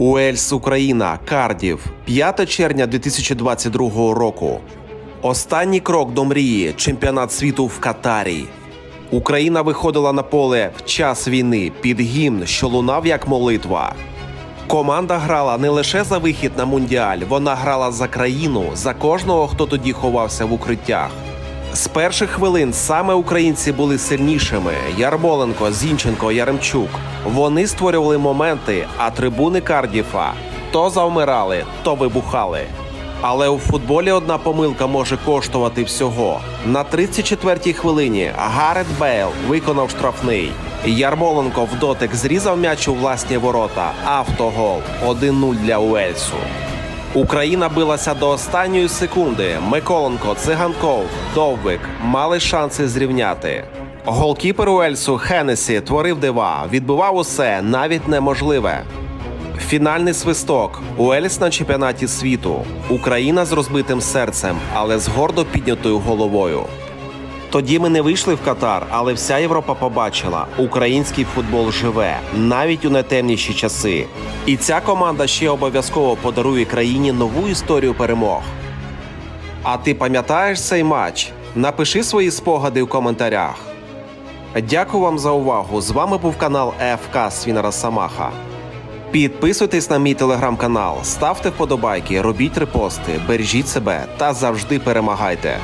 Уельс, Україна, Кардів, 5 червня 2022 року. Останній крок до мрії чемпіонат світу в Катарі. Україна виходила на поле в час війни під гімн, що лунав як молитва. Команда грала не лише за вихід на мундіаль, вона грала за країну, за кожного, хто тоді ховався в укриттях. З перших хвилин саме українці були сильнішими: Ярмоленко, Зінченко, Яремчук. Вони створювали моменти, а трибуни Кардіфа то завмирали, то вибухали. Але у футболі одна помилка може коштувати всього. На 34-й хвилині Гарет Бейл виконав штрафний. Ярмоленко в дотик зрізав м'яч у власні ворота. Автогол 1-0 для Уельсу. Україна билася до останньої секунди. Миколенко, Циганков, Довбик мали шанси зрівняти. Голкіпер Уельсу Хенесі творив дива, відбивав усе, навіть неможливе. Фінальний свисток. Уельс на чемпіонаті світу. Україна з розбитим серцем, але з гордо піднятою головою. Тоді ми не вийшли в Катар, але вся Європа побачила, український футбол живе навіть у найтемніші часи. І ця команда ще обов'язково подарує країні нову історію перемог. А ти пам'ятаєш цей матч? Напиши свої спогади у коментарях. Дякую вам за увагу. З вами був канал ФК Свінера Самаха. Підписуйтесь на мій телеграм-канал, ставте вподобайки, робіть репости, бережіть себе та завжди перемагайте.